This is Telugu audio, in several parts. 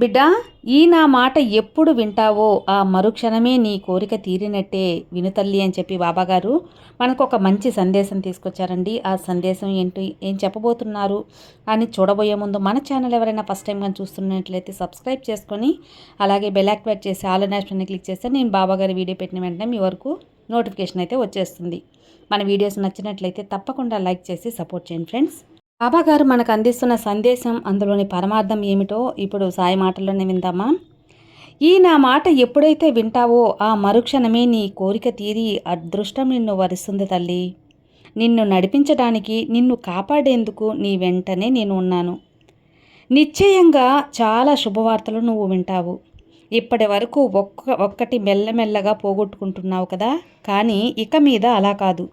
బిడ్డ ఈ నా మాట ఎప్పుడు వింటావో ఆ మరుక్షణమే నీ కోరిక తీరినట్టే వినుతల్లి అని చెప్పి బాబాగారు మనకు ఒక మంచి సందేశం తీసుకొచ్చారండి. ఆ సందేశం ఏంటి ఏం చెప్పబోతున్నారు అని చూడబోయే ముందు మన ఛానల్ ఎవరైనా ఫస్ట్ టైం కానీ చూస్తున్నట్లయితే సబ్స్క్రైబ్ చేసుకొని అలాగే బెల్ యాక్టివేట్ చేసి ఆల్ నేషనల్ని క్లిక్ చేస్తే నేను బాబాగారి వీడియో పెట్టిన వెంటనే మీ వరకు నోటిఫికేషన్ అయితే వచ్చేస్తుంది. మన వీడియోస్ నచ్చినట్లయితే తప్పకుండా లైక్ చేసి సపోర్ట్ చేయండి ఫ్రెండ్స్. బాబాగారు మనకు అందిస్తున్న సందేశం అందులోని పరమార్థం ఏమిటో ఇప్పుడు సాయి మాటల్లోనే విందామా? ఈ నా మాట ఎప్పుడైతే వింటావో ఆ మరుక్షణమే నీ కోరిక తీరి అదృష్టం నిన్ను వరిస్తుంది తల్లి. నిన్ను నడిపించడానికి నిన్ను కాపాడేందుకు నీ వెంటనే నేను ఉన్నాను. నిశ్చయంగా చాలా శుభవార్తలు నువ్వు వింటావు. ఇప్పటి వరకు ఒక్క ఒక్కటి మెల్లమెల్లగా పోగొట్టుకుంటున్నావు కదా. కానీ ఇక మీద అలా కాదు.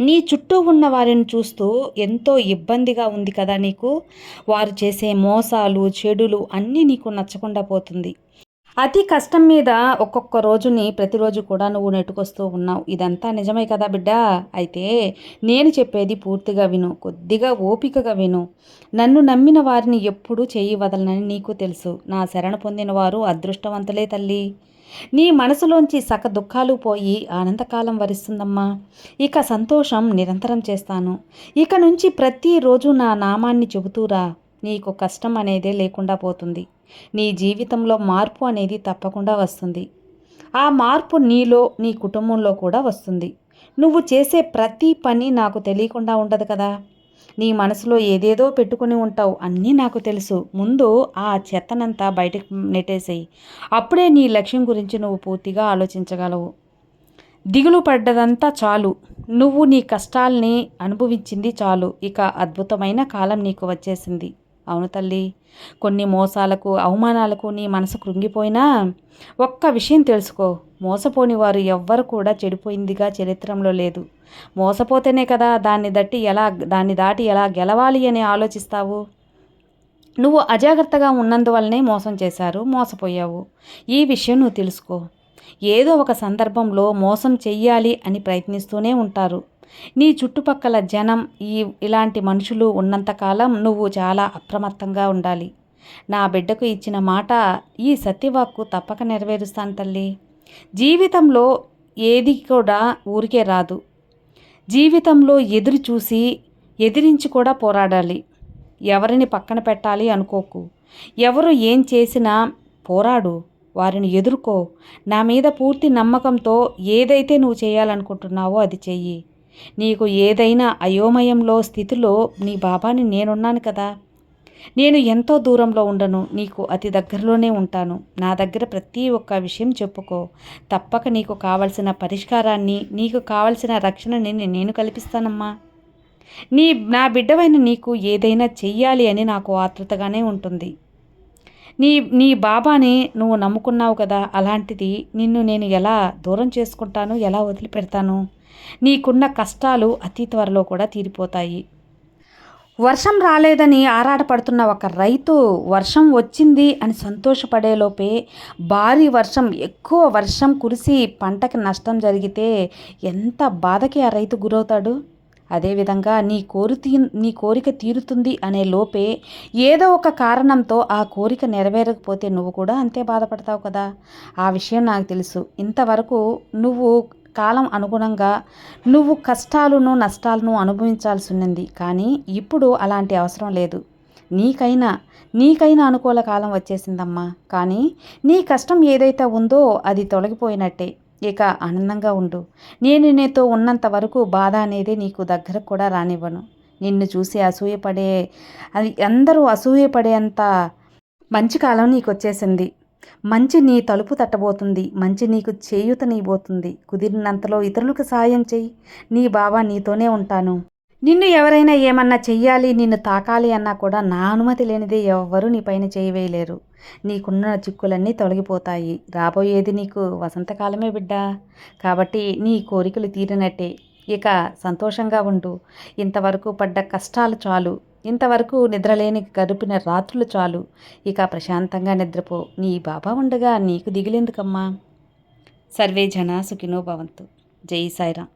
నీ చుట్టూ ఉన్న వారిని చూస్తూ ఎంతో ఇబ్బందిగా ఉంది కదా నీకు? వారు చేసే మోసాలు చెడులు అన్నీ నీకు నచ్చకుండా పోతుంది. అతి కష్టం మీద ఒక్కొక్క రోజుని ప్రతిరోజు కూడా నువ్వు నెట్టుకొస్తూ ఉన్నావు. ఇదంతా నిజమే కదా బిడ్డ? అయితే నేను చెప్పేది పూర్తిగా విను కొద్దిగా ఓపికగా విను. నన్ను నమ్మిన వారిని ఎప్పుడూ చేయి వదలనని నీకు తెలుసు. నా శరణ పొందిన వారు అదృష్టవంతులే తల్లి. నీ మనసులోంచి సక దుఃఖాలు పోయి ఆనందకాలం వరిస్తుందమ్మా. ఇక సంతోషం నిరంతరం చేస్తాను. ఇక నుంచి ప్రతిరోజు నా నామాన్ని చెబుతూరా నీకు కష్టం అనేదే లేకుండా పోతుంది. నీ జీవితంలో మార్పు అనేది తప్పకుండా వస్తుంది. ఆ మార్పు నీలో నీ కుటుంబంలో కూడా వస్తుంది. నువ్వు చేసే ప్రతి పని నాకు తెలియకుండా ఉండదు కదా. నీ మనసులో ఏదేదో పెట్టుకుని ఉంటావు అన్నీ నాకు తెలుసు. ముందు ఆ చెత్తనంతా బయటకు నెట్టేసేయి. అప్పుడే నీ లక్ష్యం గురించి నువ్వు పూర్తిగా ఆలోచించగలవు. దిగులు పడ్డదంతా చాలు. నువ్వు నీ కష్టాల్ని అనుభవించింది చాలు. ఇక అద్భుతమైన కాలం నీకు వచ్చేసింది. అవును తల్లి. కొన్ని మోసాలకు అవమానాలకు నీ మనసు కృంగిపోయినా ఒక్క విషయం తెలుసుకో. మోసపోని వారు ఎవ్వరు కూడా చెడిపోయిందిగా చరిత్రలో లేదు. మోసపోతేనే కదా దాన్ని దట్టి ఎలా దాన్ని దాటి ఎలా గెలవాలి అని ఆలోచిస్తావు? నువ్వు అజాగ్రత్తగా ఉన్నందువల్లనే మోసం చేశారు మోసపోయావు. ఈ విషయం నువ్వు తెలుసుకో. ఏదో ఒక సందర్భంలో మోసం చెయ్యాలి అని ప్రయత్నిస్తూనే ఉంటారు. నీ చుట్టుపక్కల జనం ఈ ఇలాంటి మనుషులు ఉన్నంతకాలం నువ్వు చాలా అప్రమత్తంగా ఉండాలి. నా బిడ్డకు ఇచ్చిన మాట ఈ సత్యవాక్కు తప్పక నెరవేరుస్తాను తల్లి. జీవితంలో ఏది కూడా ఊరికే రాదు. జీవితంలో ఎదురు చూసి ఎదిరించి కూడా పోరాడాలి. ఎవరిని పక్కన పెట్టాలి అనుకోకు. ఎవరు ఏం చేసినా పోరాడు వారిని ఎదుర్కో. నా మీద పూర్తి నమ్మకంతో ఏదైతే నువ్వు చేయాలనుకుంటున్నావో అది చెయ్యి. నీకు ఏదైనా అయోమయంలో స్థితిలో నీ బాబాని నేనున్నాను కదా. నేను ఎంతో దూరంలో ఉండను నీకు అతి దగ్గరలోనే ఉంటాను. నా దగ్గర ప్రతి ఒక్క విషయం చెప్పుకో. తప్పక నీకు కావలసిన పరిష్కారాన్ని నీకు కావలసిన రక్షణని నేను కల్పిస్తానమ్మా. నీ నా బిడ్డవైన నీకు ఏదైనా చెయ్యాలి అని నాకు ఆతృతగానే ఉంటుంది. నీ నీ బాబాని నువ్వు నమ్ముకున్నావు కదా అలాంటిది నిన్ను నేను ఎలా దూరం చేసుకుంటాను ఎలా వదిలిపెడతాను? నీకున్న కష్టాలు అతి త్వరలో కూడా తీరిపోతాయి. వర్షం రాలేదని ఆరాటపడుతున్న ఒక రైతు వర్షం వచ్చింది అని సంతోషపడేలోపే భారీ వర్షం ఎక్కువ వర్షం కురిసి పంటకి నష్టం జరిగితే ఎంత బాధకి ఆ రైతు గురవుతాడు? అదేవిధంగా నీ కోరి తీ నీ కోరిక తీరుతుంది అనే లోపే ఏదో ఒక కారణంతో ఆ కోరిక నెరవేరకపోతే నువ్వు కూడా అంతే బాధపడతావు కదా? ఆ విషయం నాకు తెలుసు. ఇంతవరకు నువ్వు కాలం అనుగుణంగా నువ్వు కష్టాలను నష్టాలను అనుభవించాల్సి ఉన్నది కానీ ఇప్పుడు అలాంటి అవసరం లేదు. నీకైనా నీకైనా అనుకూల కాలం వచ్చేసిందమ్మా. కానీ నీ కష్టం ఏదైతే ఉందో అది తొలగిపోయినట్టే. ఇక ఆనందంగా ఉండు. నేను నీతో ఉన్నంత వరకు బాధ అనేది నీకు దగ్గర కూడా రానివ్వను. నిన్ను చూసి అసూయపడే అది అందరూ అసూయపడేంత మంచి కాలం నీకు వచ్చేసింది మంచి నీ తలుపు తట్టబోతుంది. మంచి నీకు చేయూతనివ్వబోతుంది కుదిరినంతలో ఇతరులకు సాయం చెయ్యి నీ బాబా నీతోనే ఉంటాను. నిన్ను ఎవరైనా ఏమన్నా చెయ్యాలి నిన్ను తాకాలి అన్నా కూడా నా అనుమతి లేనిదే ఎవ్వరూ నీ పైన చేయవేయలేరు. నీకున్న చిక్కులన్నీ తొలగిపోతాయి. రాబోయేది నీకు వసంతకాలమే బిడ్డ. కాబట్టి నీ కోరికలు తీరినట్టే. ఇక సంతోషంగా ఉండు. ఇంతవరకు పడ్డ కష్టాలు చాలు. ఇంతవరకు నిద్రలేని గడిపిన రాత్రులు చాలు. ఇక ప్రశాంతంగా నిద్రపో. నీ బాబా ఉండగా నీకు దిగులేందుకమ్మా? సర్వే జనా సుఖినో భవంతు. జై సాయిరామ్.